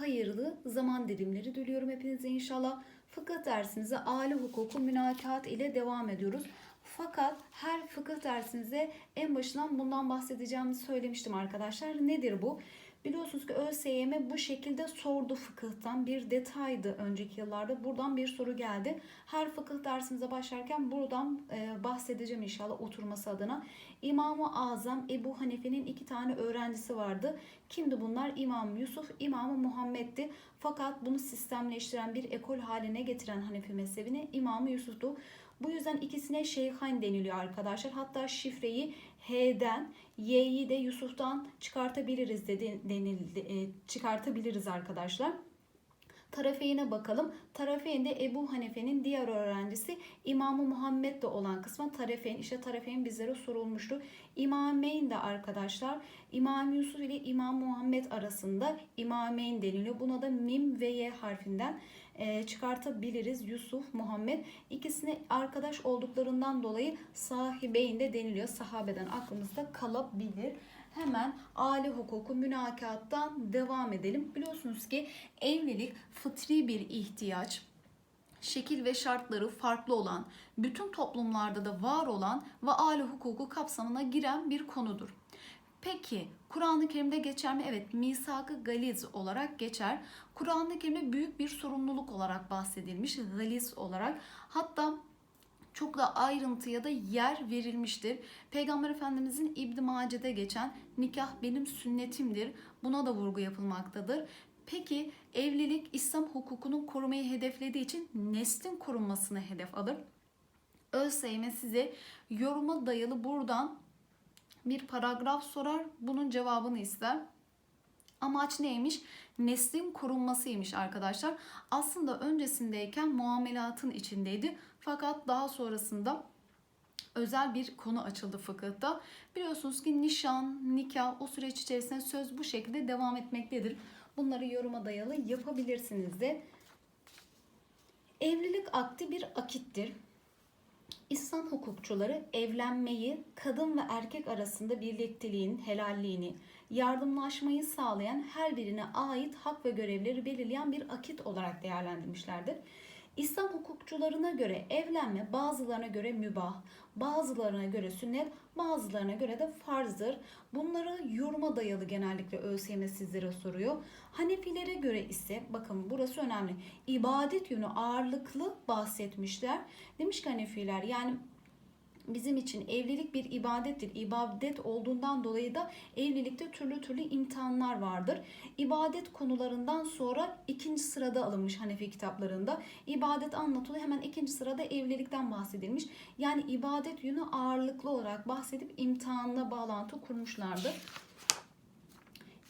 hayırlı zaman dilimleri diliyorum hepinize inşallah. Fıkıh dersimize aile hukuku münakat ile devam ediyoruz. Fakat her fıkıh dersimize en başından bundan bahsedeceğimi söylemiştim arkadaşlar. Nedir bu? Biliyorsunuz ki ÖSYM bu şekilde sordu fıkıhtan bir detaydı önceki yıllarda. Buradan bir soru geldi. Her fıkıh dersimize başlarken buradan e, bahsedeceğim inşallah oturması adına. İmam-ı Azam Ebu Hanife'nin iki tane öğrencisi vardı. Kimdi bunlar? İmam Yusuf, İmam Muhammed'di. Fakat bunu sistemleştiren bir ekol haline getiren Hanefi mezhebini İmam Yusuf'tu. Bu yüzden ikisine şeyhain deniliyor arkadaşlar. Hatta şifreyi H'den, Y'yi de Yusuf'tan çıkartabiliriz dedi, denildi, e, çıkartabiliriz arkadaşlar. Tarafeyne bakalım. Tarafeyn de Ebu Hanife'nin diğer öğrencisi İmam-ı Muhammed de olan kısma Tarafeyn. İşte Tarafeyn bizlere sorulmuştu. İmameyn de arkadaşlar İmam Yusuf ile İmam Muhammed arasında İmameyn deniliyor. Buna da mim ve ye harfinden e, çıkartabiliriz. Yusuf, Muhammed ikisine arkadaş olduklarından dolayı sahibeyn de deniliyor. Sahabeden aklımızda kalabilir. Hemen aile hukuku münakattan devam edelim. Biliyorsunuz ki evlilik fıtri bir ihtiyaç şekil ve şartları farklı olan, bütün toplumlarda da var olan ve aile hukuku kapsamına giren bir konudur. Peki Kur'an-ı Kerim'de geçer mi? Evet, misak-ı galiz olarak geçer. Kur'an-ı Kerim'de büyük bir sorumluluk olarak bahsedilmiş, galiz olarak. Hatta çok da ayrıntıya da yer verilmiştir. Peygamber Efendimizin İbn Mace'de geçen nikah benim sünnetimdir. Buna da vurgu yapılmaktadır. Peki evlilik İslam hukukunun korumayı hedeflediği için neslin korunmasını hedef alır. ÖSYM size yoruma dayalı buradan bir paragraf sorar. Bunun cevabını ister. Amaç neymiş? Neslin korunmasıymış arkadaşlar. Aslında öncesindeyken muamelatın içindeydi. Fakat daha sonrasında özel bir konu açıldı fıkıhta. Biliyorsunuz ki nişan, nikah o süreç içerisinde söz bu şekilde devam etmektedir. Bunları yoruma dayalı yapabilirsiniz de. Evlilik akti bir akittir. İslam hukukçuları evlenmeyi kadın ve erkek arasında birlikteliğin helalliğini, yardımlaşmayı sağlayan her birine ait hak ve görevleri belirleyen bir akit olarak değerlendirmişlerdir. İslam hukukçularına göre evlenme bazılarına göre mübah, bazılarına göre sünnet, bazılarına göre de farzdır. Bunları yoruma dayalı genellikle ÖSYM sizlere soruyor. Hanefilere göre ise bakın burası önemli. İbadet yönü ağırlıklı bahsetmişler. Demiş ki Hanefiler yani bizim için evlilik bir ibadettir. İbadet olduğundan dolayı da evlilikte türlü türlü imtihanlar vardır. İbadet konularından sonra ikinci sırada alınmış Hanefi kitaplarında. İbadet anlatılıyor. Hemen ikinci sırada evlilikten bahsedilmiş. Yani ibadet yönü ağırlıklı olarak bahsedip imtihanla bağlantı kurmuşlardır.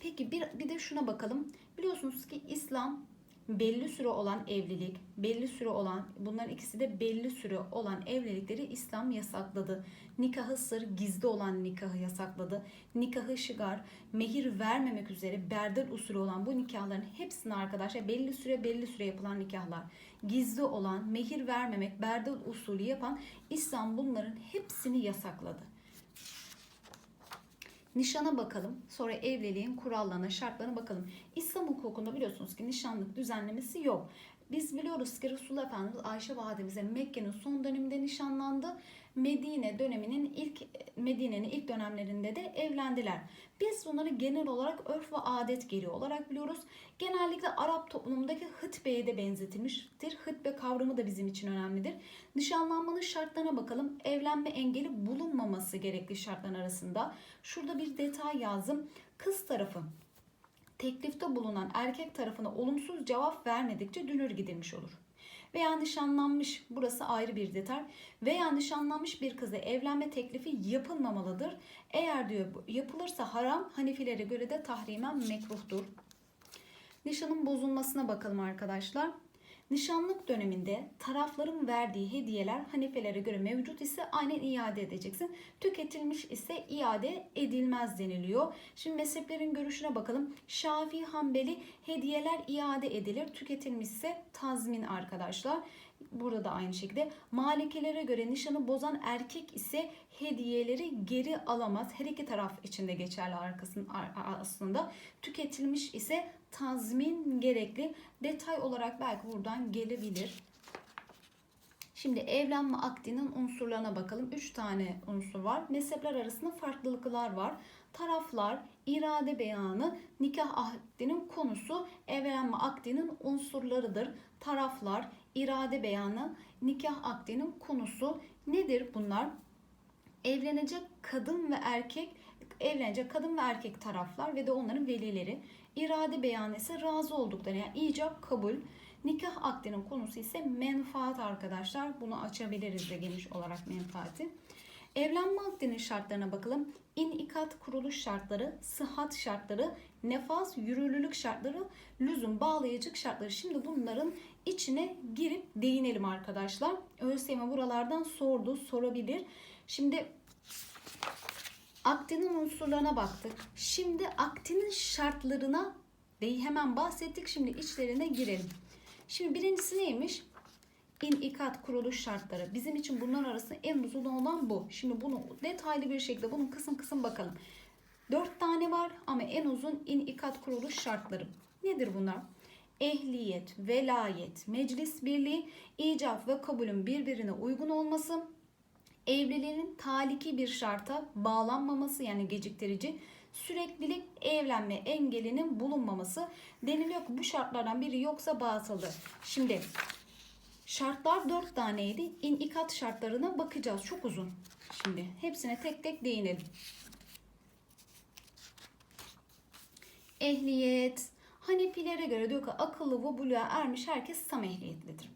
Peki bir, bir de şuna bakalım. Biliyorsunuz ki İslam belli süre olan evlilik, belli süre olan bunların ikisi de belli süre olan evlilikleri İslam yasakladı. Nikahı sır, gizli olan nikahı yasakladı. Nikahı şigar, mehir vermemek üzere berdel usulü olan bu nikahların hepsini arkadaşlar belli süre belli süre yapılan nikahlar. Gizli olan, mehir vermemek, berdel usulü yapan İslam bunların hepsini yasakladı. Nişana bakalım. Sonra evliliğin kurallarına, şartlarına bakalım. İslam hukukunda biliyorsunuz ki nişanlık düzenlemesi yok. Biz biliyoruz ki Resulullah Efendimiz Ayşe validemize Mekke'nin son döneminde nişanlandı. Medine döneminin ilk Medine'nin ilk dönemlerinde de evlendiler. Biz bunları genel olarak örf ve adet geliyor olarak biliyoruz. Genellikle Arap toplumundaki hıtbeye de benzetilmiştir. Hıtbe kavramı da bizim için önemlidir. Nişanlanmanın şartlarına bakalım. Evlenme engeli bulunmaması gerekli şartlar arasında. Şurada bir detay yazdım. Kız tarafı teklifte bulunan erkek tarafına olumsuz cevap vermedikçe dünür gidilmiş olur. Veya nişanlanmış, burası ayrı bir detay. Veya nişanlanmış bir kıza evlenme teklifi yapılmamalıdır. Eğer diyor yapılırsa haram, Hanefilere göre de tahrimen mekruhtur. Nişanın bozulmasına bakalım arkadaşlar. Nişanlık döneminde tarafların verdiği hediyeler Hanefilere göre mevcut ise aynen iade edeceksin. Tüketilmiş ise iade edilmez deniliyor. Şimdi mezheplerin görüşüne bakalım. Şafii Hanbeli hediyeler iade edilir. Tüketilmişse tazmin arkadaşlar. burada da aynı şekilde malikelere göre nişanı bozan erkek ise hediyeleri geri alamaz. Her iki taraf için de geçerli arkasın aslında. Tüketilmiş ise tazmin gerekli. Detay olarak belki buradan gelebilir. Şimdi evlenme akdinin unsurlarına bakalım. 3 tane unsur var. Mezhepler arasında farklılıklar var. Taraflar, irade beyanı, nikah akdinin konusu, evlenme akdinin unsurlarıdır. Taraflar, irade beyanı, nikah akdinin konusu nedir bunlar? Evlenecek kadın ve erkek, evlenecek kadın ve erkek taraflar ve de onların velileri. İrade beyanı ise razı oldukları yani icap kabul. Nikah akdinin konusu ise menfaat arkadaşlar. Bunu açabiliriz de geniş olarak menfaati. Evlenme akdinin şartlarına bakalım. İnikat kuruluş şartları, sıhhat şartları, nefas, yürürlülük şartları, lüzum, bağlayıcılık şartları. Şimdi bunların içine girip değinelim arkadaşlar. ÖSYM buralardan sordu, sorabilir. Şimdi akdinin unsurlarına baktık. Şimdi akdinin şartlarına de hemen bahsettik. Şimdi içlerine girelim. Şimdi birincisi neymiş? İnikat kuruluş şartları. Bizim için bunlar arasında en uzun olan bu. Şimdi bunu detaylı bir şekilde bunun kısım kısım bakalım. Dört tane var ama en uzun inikat kuruluş şartları. Nedir bunlar? Ehliyet, velayet, meclis birliği, icap ve kabulün birbirine uygun olması, evliliğin taliki bir şarta bağlanmaması yani geciktirici, süreklilik evlenme engelinin bulunmaması deniliyor ki bu şartlardan biri yoksa batıldır. Şimdi şartlar dört taneydi. İnikat şartlarına bakacağız. Çok uzun. Şimdi hepsine tek tek değinelim. Ehliyet. Hanefilere göre diyor ki akıllı ve buluğa ermiş herkes tam ehliyetlidir.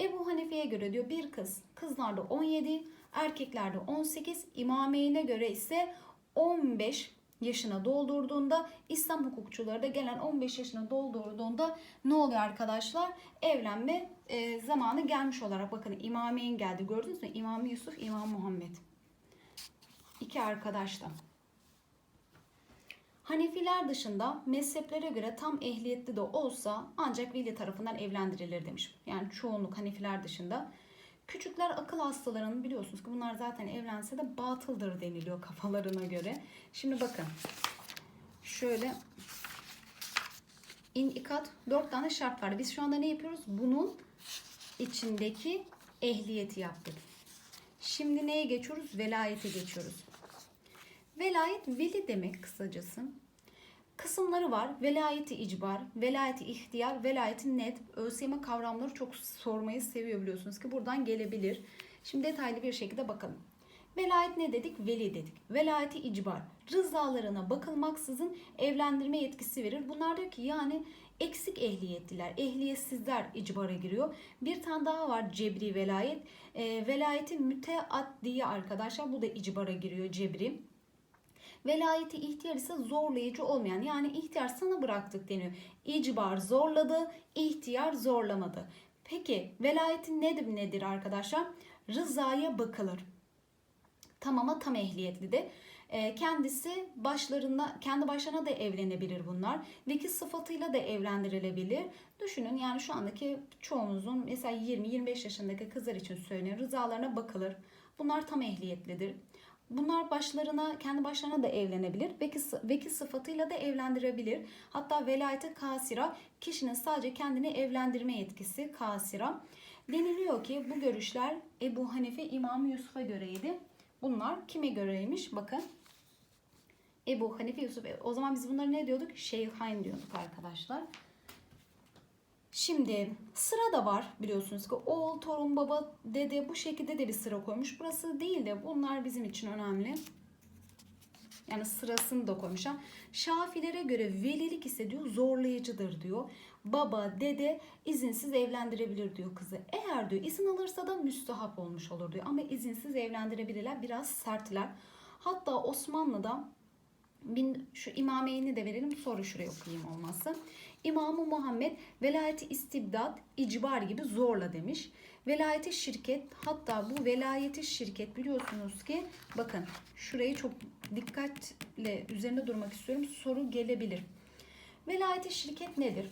Ebu Hanife'ye göre diyor bir kız, kızlarda 17, erkeklerde 18, imameyine göre ise 15 yaşına doldurduğunda İslam hukukçuları da gelen 15 yaşına doldurduğunda ne oluyor arkadaşlar? Evlenme e, zamanı gelmiş olarak bakın İmameyn geldi gördünüz mü? İmam Yusuf, İmam Muhammed. İki arkadaş da. Hanefiler dışında mezheplere göre tam ehliyetli de olsa ancak veli tarafından evlendirilir demiş. Yani çoğunluk Hanefiler dışında. Küçükler akıl hastalarının biliyorsunuz ki bunlar zaten evlense de batıldır deniliyor kafalarına göre. Şimdi bakın. Şöyle inikat dört tane şart var. Biz şu anda ne yapıyoruz? Bunun içindeki ehliyeti yaptık. Şimdi neye geçiyoruz? Velayete geçiyoruz. Velayet veli demek kısacası. Kısımları var. Velayeti icbar, velayeti ihtiyar, velayeti net. ÖSYM kavramları çok sormayı seviyor biliyorsunuz ki buradan gelebilir. Şimdi detaylı bir şekilde bakalım. Velayet ne dedik? Veli dedik. Velayeti icbar. Rızalarına bakılmaksızın evlendirme yetkisi verir. Bunlar diyor ki yani eksik ehliyetliler, ehliyetsizler icbara giriyor. Bir tane daha var cebri velayet. E, velayeti müteaddiye arkadaşlar. Bu da icbara giriyor cebri. Velayeti ihtiyar ise zorlayıcı olmayan yani ihtiyar sana bıraktık deniyor. İcbar zorladı, ihtiyar zorlamadı. Peki velayetin nedir nedir arkadaşlar? Rızaya bakılır. Tamama tam ehliyetli de. Kendisi başlarına, kendi başlarına da evlenebilir bunlar. Vekil sıfatıyla da evlendirilebilir. Düşünün yani şu andaki çoğumuzun mesela 20-25 yaşındaki kızlar için söyleniyor. Rızalarına bakılır. Bunlar tam ehliyetlidir. Bunlar başlarına, kendi başlarına da evlenebilir. Vekil, vekil sıfatıyla da evlendirebilir. Hatta velayete kasira kişinin sadece kendini evlendirme yetkisi kasira. Deniliyor ki bu görüşler Ebu Hanife İmam Yusuf'a göreydi. Bunlar kime göreymiş? Bakın. Ebu Hanife Yusuf. O zaman biz bunları ne diyorduk? Şeyhain diyorduk arkadaşlar. Şimdi sıra da var biliyorsunuz ki oğul, torun, baba, dede bu şekilde de bir sıra koymuş. Burası değil de bunlar bizim için önemli. Yani sırasını da koymuşlar. Şafilere göre velilik ise diyor zorlayıcıdır diyor. Baba, dede izinsiz evlendirebilir diyor kızı. Eğer diyor izin alırsa da müstahap olmuş olur diyor. Ama izinsiz evlendirebilirler. Biraz sertler. Hatta Osmanlı'da bin, şu imameyni de verelim sonra şuraya okuyayım olmazsa. İmamı Muhammed velayeti istibdat, icbar gibi zorla demiş. Velayeti şirket hatta bu velayeti şirket biliyorsunuz ki bakın şurayı çok dikkatle üzerinde durmak istiyorum. Soru gelebilir. Velayeti şirket nedir?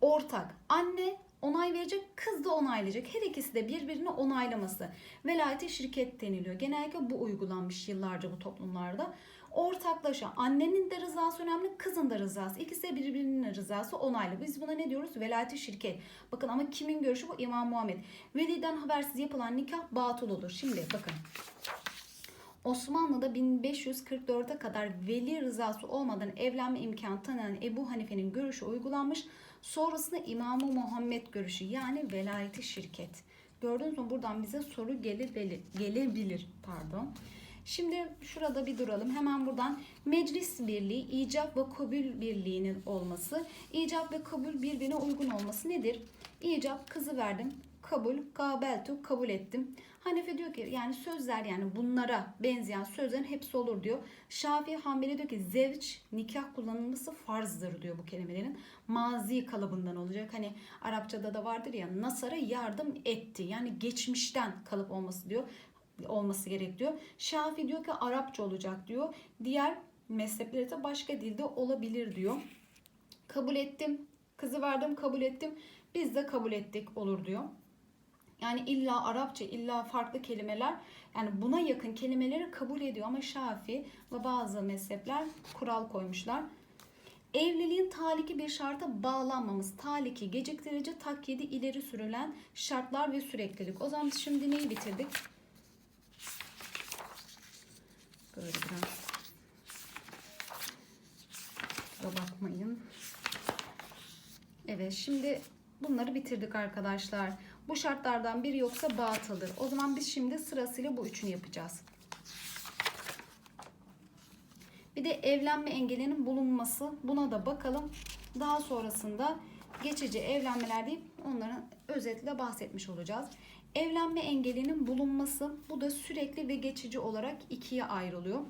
Ortak anne, onay verecek, kız da onaylayacak. Her ikisi de birbirini onaylaması. Velayeti şirket deniliyor. Genellikle bu uygulanmış yıllarca bu toplumlarda. Ortaklaşa annenin de rızası önemli, kızın da rızası. İkisi de birbirinin rızası onaylı. Biz buna ne diyoruz? Velayeti şirket. Bakın ama kimin görüşü bu? İmam Muhammed. Veliden habersiz yapılan nikah batıl olur. Şimdi bakın. Osmanlı'da 1544'e kadar veli rızası olmadan evlenme imkanı tanınan Ebu Hanife'nin görüşü uygulanmış. Sonrasında İmam-ı Muhammed görüşü yani velayeti şirket. Gördünüz mü buradan bize soru gelebilir. Pardon. Şimdi şurada bir duralım. Hemen buradan meclis birliği, icap ve kabul birliğinin olması. icap ve kabul birbirine uygun olması nedir? İcap kızı verdim. Kabul, gabeltu kabul ettim. Hanefi diyor ki yani sözler yani bunlara benzeyen sözlerin hepsi olur diyor. Şafii Hanbeli diyor ki zevç nikah kullanılması farzdır diyor bu kelimelerin. Mazi kalıbından olacak. Hani Arapçada da vardır ya nasara yardım etti. Yani geçmişten kalıp olması diyor olması gerek diyor. Şafi diyor ki Arapça olacak diyor. Diğer mezheplerde de başka dilde olabilir diyor. Kabul ettim. Kızı verdim kabul ettim. Biz de kabul ettik olur diyor. Yani illa Arapça, illa farklı kelimeler yani buna yakın kelimeleri kabul ediyor ama Şafi ve bazı mezhepler kural koymuşlar. Evliliğin taliki bir şarta bağlanmamız, taliki geciktirici, takyidi ileri sürülen şartlar ve süreklilik. O zaman şimdi neyi bitirdik? Böyle biraz da bakmayın. Evet şimdi bunları bitirdik arkadaşlar. Bu şartlardan biri yoksa batıldır. O zaman biz şimdi sırasıyla bu üçünü yapacağız. Bir de evlenme engelinin bulunması. Buna da bakalım. Daha sonrasında geçici evlenmeler deyip onların özetle bahsetmiş olacağız. Evlenme engelinin bulunması bu da sürekli ve geçici olarak ikiye ayrılıyor.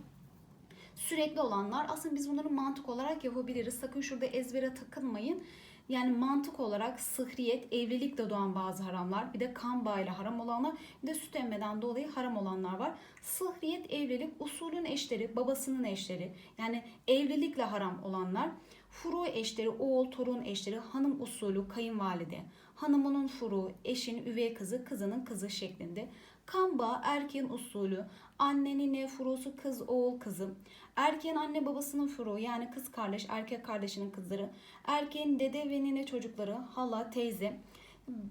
Sürekli olanlar aslında biz bunları mantık olarak yapabiliriz. Sakın şurada ezbere takılmayın. Yani mantık olarak sıhriyet, evlilikle doğan bazı haramlar, bir de kan bağıyla haram olanlar, bir de süt emmeden dolayı haram olanlar var. Sıhriyet, evlilik, usulün eşleri, babasının eşleri, yani evlilikle haram olanlar, furu eşleri, oğul, torun eşleri, hanım usulü, kayınvalide, hanımının furu, eşin üvey kızı, kızının kızı şeklinde. Kan bağı, erkeğin usulü, annenin ne furusu, kız, oğul, kızı. Erkeğin anne babasının furu yani kız kardeş, erkek kardeşinin kızları. Erkeğin dede ve nine çocukları, hala, teyze.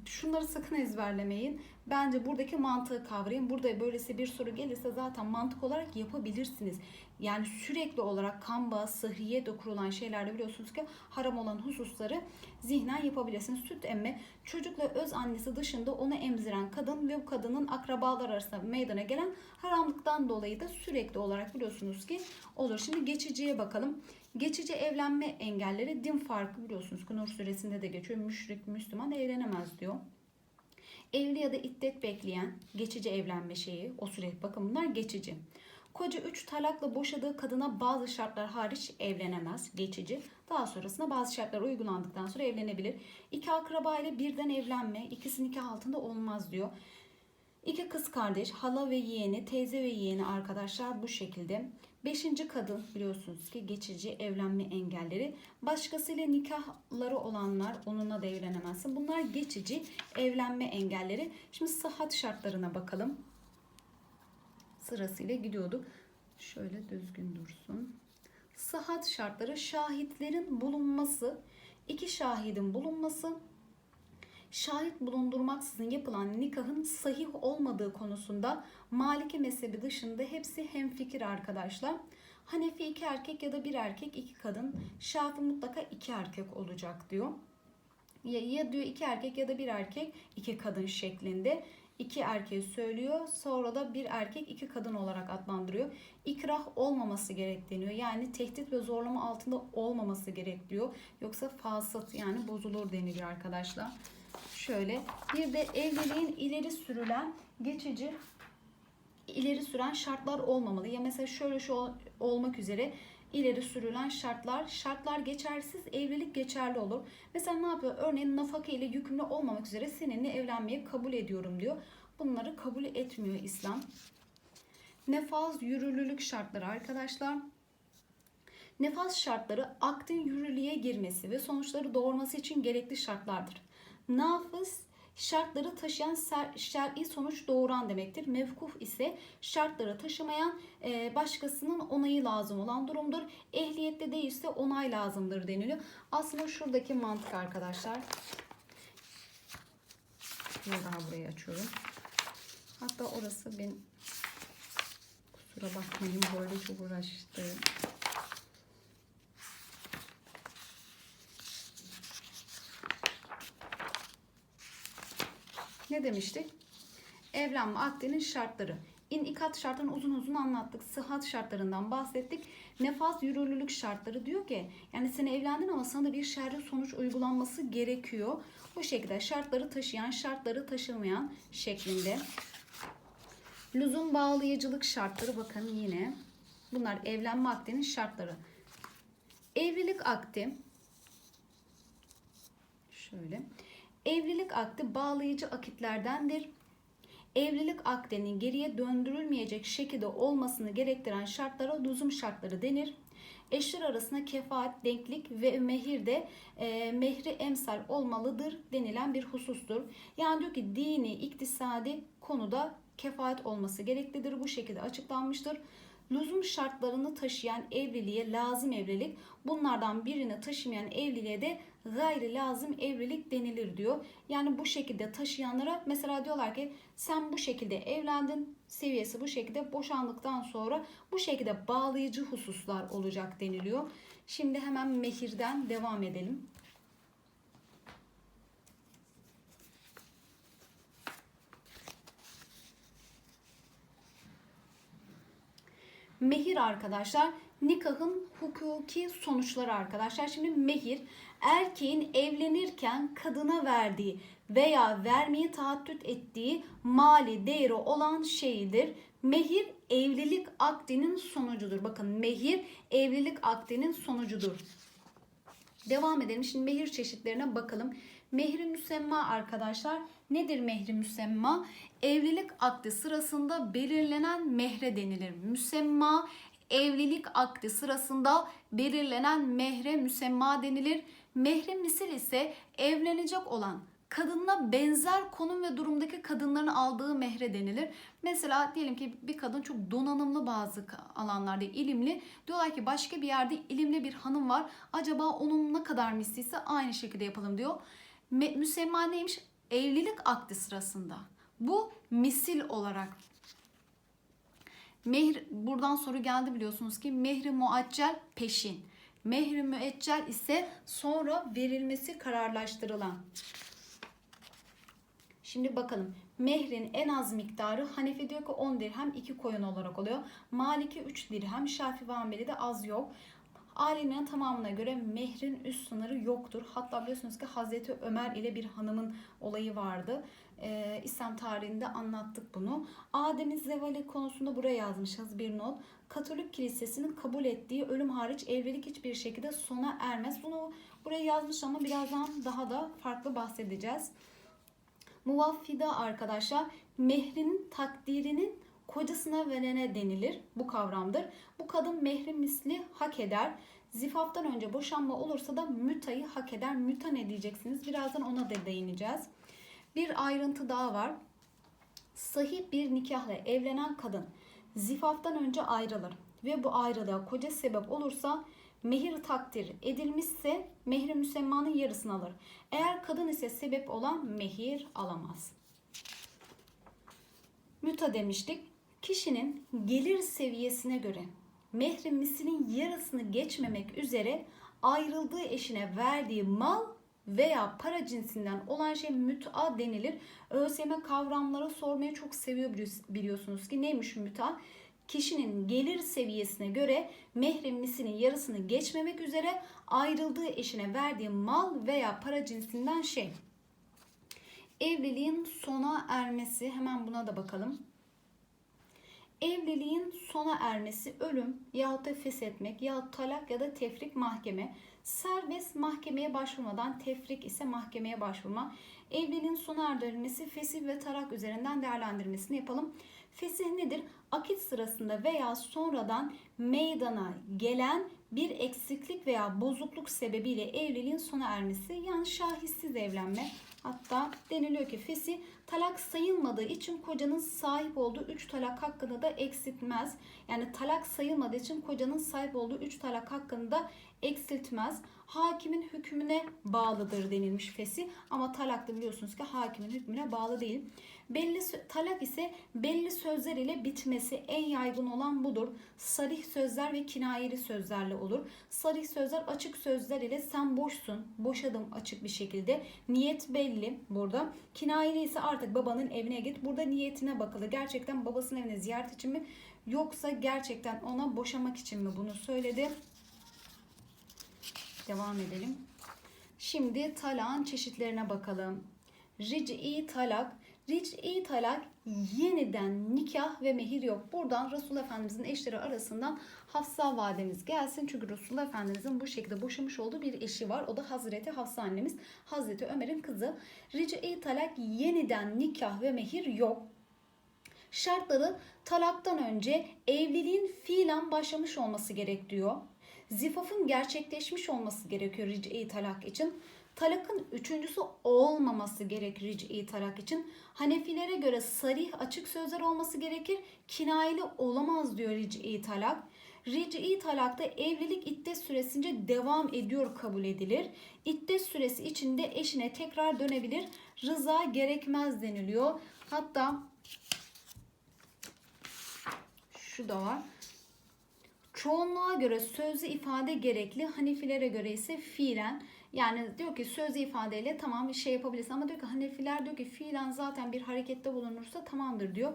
Şunları sakın ezberlemeyin. Bence buradaki mantığı kavrayın. Burada böylesi bir soru gelirse zaten mantık olarak yapabilirsiniz. Yani sürekli olarak kan bağı, sıhhiye de kurulan şeylerde biliyorsunuz ki haram olan hususları zihnen yapabilirsiniz. Süt emme çocukla öz annesi dışında onu emziren kadın ve bu kadının akrabalar arasında meydana gelen haramlıktan dolayı da sürekli olarak biliyorsunuz ki olur. Şimdi geçiciye bakalım. Geçici evlenme engelleri din farkı biliyorsunuz ki Nur suresinde de geçiyor. Müşrik, Müslüman evlenemez diyor. Evli ya da iddet bekleyen geçici evlenme şeyi o süre bakın bunlar geçici. Koca 3 talakla boşadığı kadına bazı şartlar hariç evlenemez, geçici. Daha sonrasında bazı şartlar uygulandıktan sonra evlenebilir. İki akraba ile birden evlenme, ikisi nikah altında olmaz diyor. İki kız kardeş, hala ve yeğeni, teyze ve yeğeni arkadaşlar bu şekilde. Beşinci kadın biliyorsunuz ki geçici evlenme engelleri. Başkasıyla nikahları olanlar onunla da evlenemezsin. Bunlar geçici evlenme engelleri. Şimdi sıhhat şartlarına bakalım. Sırasıyla gidiyorduk. Şöyle düzgün dursun. Sıhhat şartları şahitlerin bulunması, iki şahidin bulunması, şahit bulundurmaksızın yapılan nikahın sahih olmadığı konusunda Maliki mezhebi dışında hepsi hemfikir arkadaşlar. Hanefi iki erkek ya da bir erkek iki kadın. Şafi mutlaka iki erkek olacak diyor. Ya, ya diyor iki erkek ya da bir erkek iki kadın şeklinde iki erkeği söylüyor. Sonra da bir erkek iki kadın olarak adlandırıyor. İkrah olmaması gerek deniyor. Yani tehdit ve zorlama altında olmaması gerek diyor. Yoksa fasıt yani bozulur deniliyor arkadaşlar. Şöyle bir de evliliğin ileri sürülen geçici ileri süren şartlar olmamalı. Ya mesela şöyle şu olmak üzere ileri sürülen şartlar, şartlar geçersiz, evlilik geçerli olur. Mesela ne yapıyor? Örneğin nafaka ile yükümlü olmamak üzere seninle evlenmeyi kabul ediyorum diyor. Bunları kabul etmiyor İslam. Nefaz yürürlülük şartları arkadaşlar. Nefas şartları aktin yürürlüğe girmesi ve sonuçları doğurması için gerekli şartlardır. Nafız şartları taşıyan şer'i sonuç doğuran demektir. Mevkuf ise şartları taşımayan e, başkasının onayı lazım olan durumdur. Ehliyette değilse onay lazımdır deniliyor. Aslında şuradaki mantık arkadaşlar. Bir daha burayı açıyorum. Hatta orası ben kusura bakmayın böyle çok uğraştım. Ne demiştik? Evlenme akdinin şartları. İnikat şartlarını uzun uzun anlattık. Sıhhat şartlarından bahsettik. Nefaz yürürlülük şartları diyor ki yani sen evlendin ama sana da bir şerri sonuç uygulanması gerekiyor. Bu şekilde şartları taşıyan, şartları taşımayan şeklinde. Lüzum bağlayıcılık şartları bakın yine. Bunlar evlenme akdinin şartları. Evlilik akdi şöyle. Evlilik akdi bağlayıcı akitlerdendir. Evlilik akdinin geriye döndürülmeyecek şekilde olmasını gerektiren şartlara lüzum şartları denir. Eşler arasında kefaat, denklik ve mehir de e, mehri emsal olmalıdır denilen bir husustur. Yani diyor ki dini, iktisadi konuda kefaat olması gereklidir. Bu şekilde açıklanmıştır. Lüzum şartlarını taşıyan evliliğe lazım evlilik, bunlardan birini taşımayan evliliğe de gayri lazım evlilik denilir diyor. Yani bu şekilde taşıyanlara mesela diyorlar ki sen bu şekilde evlendin seviyesi bu şekilde boşandıktan sonra bu şekilde bağlayıcı hususlar olacak deniliyor. Şimdi hemen mehirden devam edelim. Mehir arkadaşlar nikahın hukuki sonuçları arkadaşlar. Şimdi mehir erkeğin evlenirken kadına verdiği veya vermeyi taahhüt ettiği mali değeri olan şeydir. Mehir evlilik akdinin sonucudur. Bakın mehir evlilik akdinin sonucudur. Devam edelim. Şimdi mehir çeşitlerine bakalım. Mehri müsemma arkadaşlar. Nedir mehri müsemma? Evlilik akdi sırasında belirlenen mehre denilir. Müsemma evlilik akdi sırasında belirlenen mehre müsemma denilir. Mehre misil ise evlenecek olan kadınla benzer konum ve durumdaki kadınların aldığı mehre denilir. Mesela diyelim ki bir kadın çok donanımlı bazı alanlarda ilimli. Diyorlar ki başka bir yerde ilimli bir hanım var. Acaba onun ne kadar misliyse aynı şekilde yapalım diyor. Müsemma neymiş? Evlilik akdi sırasında. Bu misil olarak Mehr buradan soru geldi biliyorsunuz ki mehri muaccel peşin. Mehri müeccel ise sonra verilmesi kararlaştırılan. Şimdi bakalım. Mehrin en az miktarı Hanefi diyor ki 10 dirhem 2 koyun olarak oluyor. Maliki 3 dirhem, Şafii ve Hanbeli'de az yok. Alimlerin tamamına göre mehrin üst sınırı yoktur. Hatta biliyorsunuz ki Hazreti Ömer ile bir hanımın olayı vardı. Ee, İslam tarihinde anlattık bunu. Adem'in zevali konusunda buraya yazmışız bir not. Katolik kilisesinin kabul ettiği ölüm hariç evlilik hiçbir şekilde sona ermez. Bunu buraya yazmış ama birazdan daha da farklı bahsedeceğiz. Muvaffida arkadaşlar mehrinin takdirinin kocasına verene denilir. Bu kavramdır. Bu kadın mehri misli hak eder. Zifaftan önce boşanma olursa da mütayı hak eder. Müta ne diyeceksiniz? Birazdan ona da değineceğiz. Bir ayrıntı daha var. Sahih bir nikahla evlenen kadın zifaftan önce ayrılır ve bu ayrılığa koca sebep olursa mehir takdir edilmişse mehri müsemmanın yarısını alır. Eğer kadın ise sebep olan mehir alamaz. Müta demiştik. Kişinin gelir seviyesine göre mehri mislinin yarısını geçmemek üzere ayrıldığı eşine verdiği mal veya para cinsinden olan şey müta denilir. ÖSYM kavramları sormayı çok seviyor biliyorsunuz ki neymiş müta? Kişinin gelir seviyesine göre mehremisinin yarısını geçmemek üzere ayrıldığı eşine verdiği mal veya para cinsinden şey. Evliliğin sona ermesi hemen buna da bakalım. Evliliğin sona ermesi ölüm yahut da feshetmek yahut talak ya da tefrik mahkeme. Serbest mahkemeye başvurmadan tefrik ise mahkemeye başvurma. Evliliğin sona erdirilmesi fesih ve tarak üzerinden değerlendirmesini yapalım. Fesih nedir? Akit sırasında veya sonradan meydana gelen bir eksiklik veya bozukluk sebebiyle evliliğin sona ermesi yani şahitsiz evlenme. Hatta deniliyor ki fesi talak sayılmadığı için kocanın sahip olduğu 3 talak hakkını da eksiltmez. Yani talak sayılmadığı için kocanın sahip olduğu 3 talak hakkını da eksiltmez. Hakimin hükmüne bağlıdır denilmiş fesi ama talak da biliyorsunuz ki hakimin hükmüne bağlı değil. Belli talak ise belli sözler ile bitmesi en yaygın olan budur. Sarih sözler ve kinayeli sözlerle olur. Sarih sözler açık sözler ile sen boşsun, boşadım açık bir şekilde. Niyet belli burada. Kinayeli ise artık babanın evine git. Burada niyetine bakılır. Gerçekten babasının evine ziyaret için mi yoksa gerçekten ona boşamak için mi bunu söyledi? Devam edelim. Şimdi talağın çeşitlerine bakalım. Ric'i talak. Ric'i talak yeniden nikah ve mehir yok. Buradan Resul Efendimizin eşleri arasından Hafsa validemiz gelsin. Çünkü Resul Efendimizin bu şekilde boşamış olduğu bir eşi var. O da Hazreti Hafsa annemiz. Hazreti Ömer'in kızı. Ric'i talak yeniden nikah ve mehir yok. Şartları talaktan önce evliliğin fiilen başlamış olması gerek diyor. Zifafın gerçekleşmiş olması gerekiyor ric'i talak için. Talakın üçüncüsü olmaması gerek ric'i talak için. Hanefilere göre sarih açık sözler olması gerekir. Kinayeli olamaz diyor ric'i talak. Ric'i talakta evlilik iddet süresince devam ediyor kabul edilir. İddet süresi içinde eşine tekrar dönebilir. Rıza gerekmez deniliyor. Hatta şu da var. Çoğunluğa göre sözlü ifade gerekli, Hanefilere göre ise fiilen. Yani diyor ki sözlü ifadeyle tamam şey yapabilirsin ama diyor ki Hanefiler diyor ki fiilen zaten bir harekette bulunursa tamamdır diyor.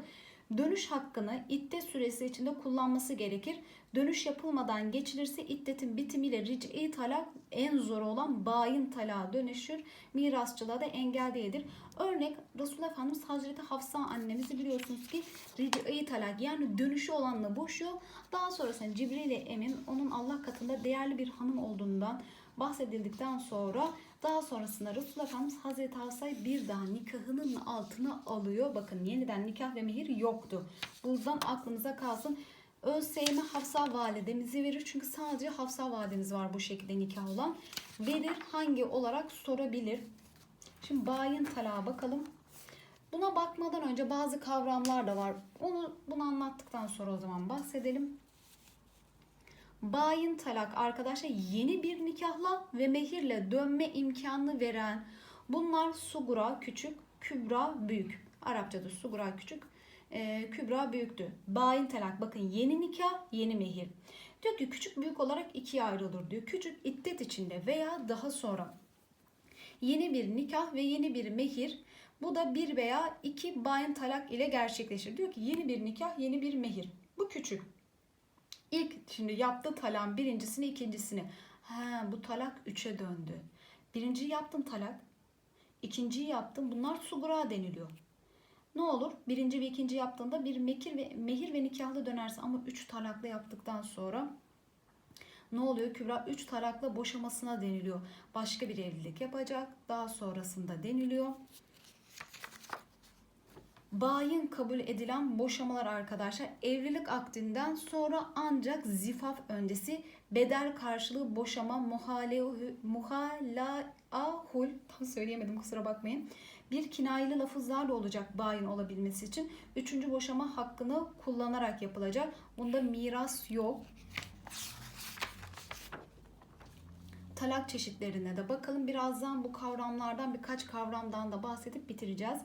Dönüş hakkını iddet süresi içinde kullanması gerekir. Dönüş yapılmadan geçilirse iddetin bitimiyle ric'i talak en zor olan bayin talağa dönüşür. Mirasçılığa da engel değildir. Örnek Resulullah Efendimiz Hazreti Hafsa annemizi biliyorsunuz ki ric'i talak yani dönüşü olanla boşuyor. Daha sonrasında Cibril Emin onun Allah katında değerli bir hanım olduğundan bahsedildikten sonra daha sonrasında Resulullah Efendimiz Hazreti Hafsa'yı bir daha nikahının altına alıyor. Bakın yeniden nikah ve mehir yoktu. Buradan aklınıza kalsın. ÖSYM Hafsa validemizi verir. Çünkü sadece Hafsa validemiz var bu şekilde nikah olan. Verir hangi olarak sorabilir. Şimdi bayin talağa bakalım. Buna bakmadan önce bazı kavramlar da var. Onu bunu anlattıktan sonra o zaman bahsedelim. Bayin talak arkadaşlar yeni bir nikahla ve mehirle dönme imkanını veren bunlar sugura küçük, kübra büyük. Arapçada sugura küçük, e, kübra büyüktü. Bayin talak bakın yeni nikah, yeni mehir. Diyor ki küçük büyük olarak ikiye ayrılır diyor. Küçük iddet içinde veya daha sonra yeni bir nikah ve yeni bir mehir bu da bir veya iki bayin talak ile gerçekleşir. Diyor ki yeni bir nikah, yeni bir mehir. Bu küçük. İlk şimdi yaptı talan birincisini ikincisini. Ha bu talak üçe döndü. Birinciyi yaptın talak. ikinciyi yaptın. Bunlar sugura deniliyor. Ne olur? Birinci ve ikinci yaptığında bir mekir ve mehir ve nikahlı dönersin ama üç talakla yaptıktan sonra ne oluyor? Kübra üç talakla boşamasına deniliyor. Başka bir evlilik yapacak. Daha sonrasında deniliyor. Bayin kabul edilen boşamalar arkadaşlar evlilik akdinden sonra ancak zifaf öncesi bedel karşılığı boşama muhalaahul tam söyleyemedim kusura bakmayın. Bir kinayeli lafızlarla olacak bayin olabilmesi için üçüncü boşama hakkını kullanarak yapılacak. Bunda miras yok. talak çeşitlerine de bakalım. Birazdan bu kavramlardan birkaç kavramdan da bahsedip bitireceğiz.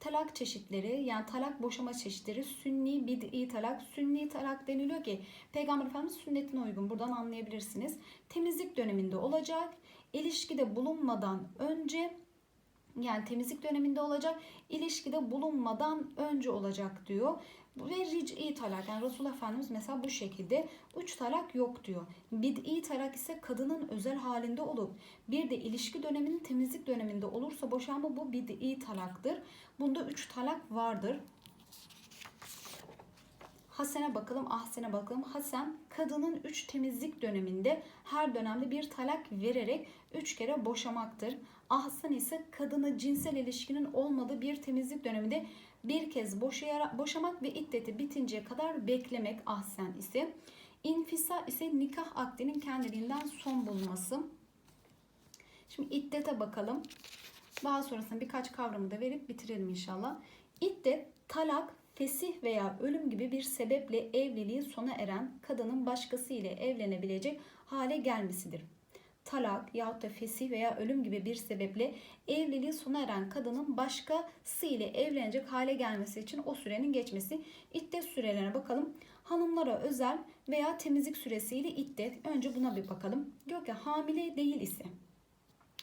Talak çeşitleri yani talak boşama çeşitleri sünni bid'i talak. Sünni talak deniliyor ki Peygamber Efendimiz sünnetine uygun buradan anlayabilirsiniz. Temizlik döneminde olacak. İlişkide bulunmadan önce yani temizlik döneminde olacak, ilişkide bulunmadan önce olacak diyor. Ve ric'i talak yani Resulullah Efendimiz mesela bu şekilde üç talak yok diyor. Bid'i talak ise kadının özel halinde olup bir de ilişki döneminin temizlik döneminde olursa boşanma bu bid'i talaktır. Bunda üç talak vardır. Hasen'e bakalım, Ahsen'e bakalım. Hasen kadının 3 temizlik döneminde her dönemde bir talak vererek 3 kere boşamaktır. Ahsen ise kadını cinsel ilişkinin olmadığı bir temizlik döneminde bir kez boşamak ve iddeti bitinceye kadar beklemek ahsen ise. İnfisa ise nikah akdinin kendiliğinden son bulması. Şimdi iddete bakalım. Daha sonrasında birkaç kavramı da verip bitirelim inşallah. İddet, talak, fesih veya ölüm gibi bir sebeple evliliği sona eren kadının başkası ile evlenebilecek hale gelmesidir. Talak yahut da fesih veya ölüm gibi bir sebeple evliliği sona eren kadının başkası ile evlenecek hale gelmesi için o sürenin geçmesi. İddet sürelerine bakalım. Hanımlara özel veya temizlik süresiyle iddet. Önce buna bir bakalım. Diyor ki hamile değil ise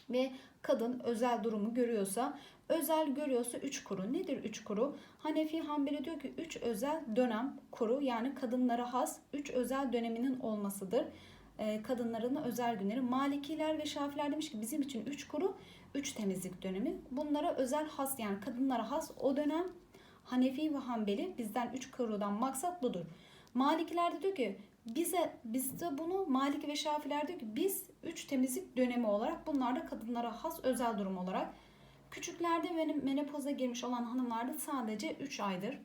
ve kadın özel durumu görüyorsa özel görüyorsa 3 kuru. Nedir 3 kuru? Hanefi Hanbeli diyor ki 3 özel dönem kuru yani kadınlara has 3 özel döneminin olmasıdır. Ee, kadınların özel günleri. Malikiler ve Şafiler demiş ki bizim için 3 kuru 3 temizlik dönemi. Bunlara özel has yani kadınlara has o dönem Hanefi ve Hanbeli bizden 3 kurudan maksat budur. Malikiler de diyor ki bize bizde bunu Maliki ve Şafiler diyor ki biz 3 temizlik dönemi olarak bunlar da kadınlara has özel durum olarak küçüklerde ve menopoza girmiş olan hanımlarda sadece 3 aydır.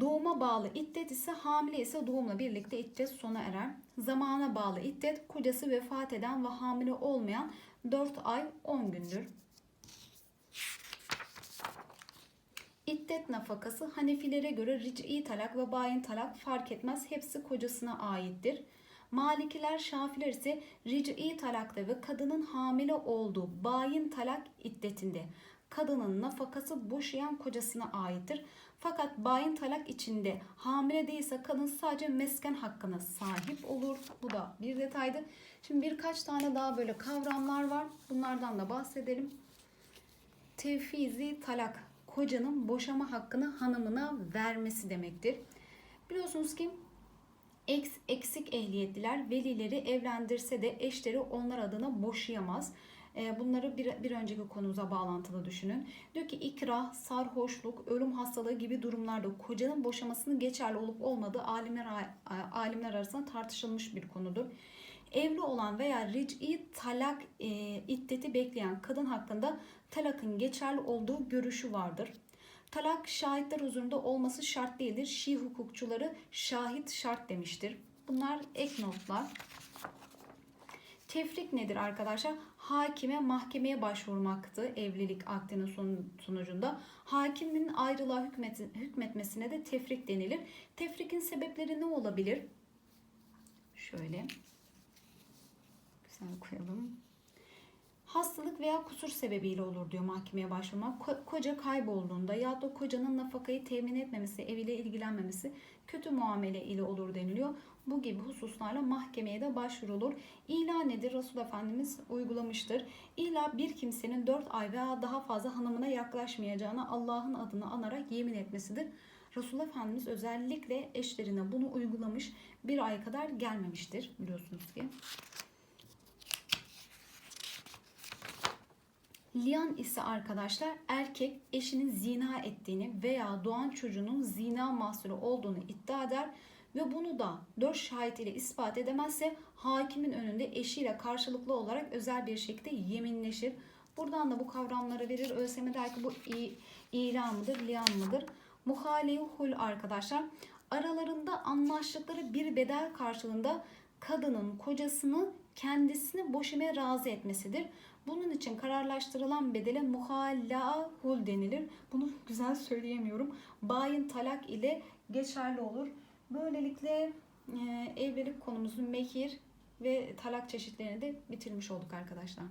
Doğuma bağlı iddet ise hamile ise doğumla birlikte iddet sona erer. Zamana bağlı iddet kocası vefat eden ve hamile olmayan 4 ay 10 gündür. İddet nafakası Hanefilere göre ric'i talak ve bayin talak fark etmez hepsi kocasına aittir. Malikiler Şafiler ise ric'i talakta ve kadının hamile olduğu bayin talak iddetinde kadının nafakası boşayan kocasına aittir. Fakat bayin talak içinde hamile değilse kadın sadece mesken hakkına sahip olur. Bu da bir detaydı. Şimdi birkaç tane daha böyle kavramlar var. Bunlardan da bahsedelim. Tevfizi talak kocanın boşama hakkını hanımına vermesi demektir. Biliyorsunuz ki eks, eksik ehliyetliler velileri evlendirse de eşleri onlar adına boşayamaz. Ee, Bunları bir, bir önceki konumuza bağlantılı düşünün. Diyor ki ikrah, sarhoşluk, ölüm hastalığı gibi durumlarda kocanın boşamasının geçerli olup olmadığı alimler, alimler arasında tartışılmış bir konudur. Evli olan veya ric'i talak e, iddeti bekleyen kadın hakkında talakın geçerli olduğu görüşü vardır. Talak şahitler huzurunda olması şart değildir. Şii hukukçuları şahit şart demiştir. Bunlar ek notlar. Tefrik nedir arkadaşlar? Hakime mahkemeye başvurmaktı evlilik akdinin sonucunda. Hakimin ayrılığa hükmetmesine de tefrik denilir. Tefrikin sebepleri ne olabilir? Şöyle. Güzel koyalım. Hastalık veya kusur sebebiyle olur diyor mahkemeye başvurmak. Ko- koca kaybolduğunda ya da kocanın nafakayı temin etmemesi, eviyle ilgilenmemesi kötü muamele ile olur deniliyor. Bu gibi hususlarla mahkemeye de başvurulur. İla nedir? Resul Efendimiz uygulamıştır. İla bir kimsenin 4 ay veya daha fazla hanımına yaklaşmayacağına Allah'ın adını anarak yemin etmesidir. Resul Efendimiz özellikle eşlerine bunu uygulamış. Bir ay kadar gelmemiştir biliyorsunuz ki. Liyan ise arkadaşlar erkek eşinin zina ettiğini veya doğan çocuğunun zina mahsulü olduğunu iddia eder ve bunu da dört şahit ile ispat edemezse hakimin önünde eşiyle karşılıklı olarak özel bir şekilde yeminleşir. Buradan da bu kavramları verir. ÖSYM der ki bu ilan mıdır, liyan mıdır? Muhaleyi hul arkadaşlar. Aralarında anlaştıkları bir bedel karşılığında kadının kocasını kendisini boşamaya razı etmesidir. Bunun için kararlaştırılan bedele muhallahul denilir. Bunu güzel söyleyemiyorum. Bayin talak ile geçerli olur. Böylelikle e, evlilik konumuzun mehir ve talak çeşitlerini de bitirmiş olduk arkadaşlar.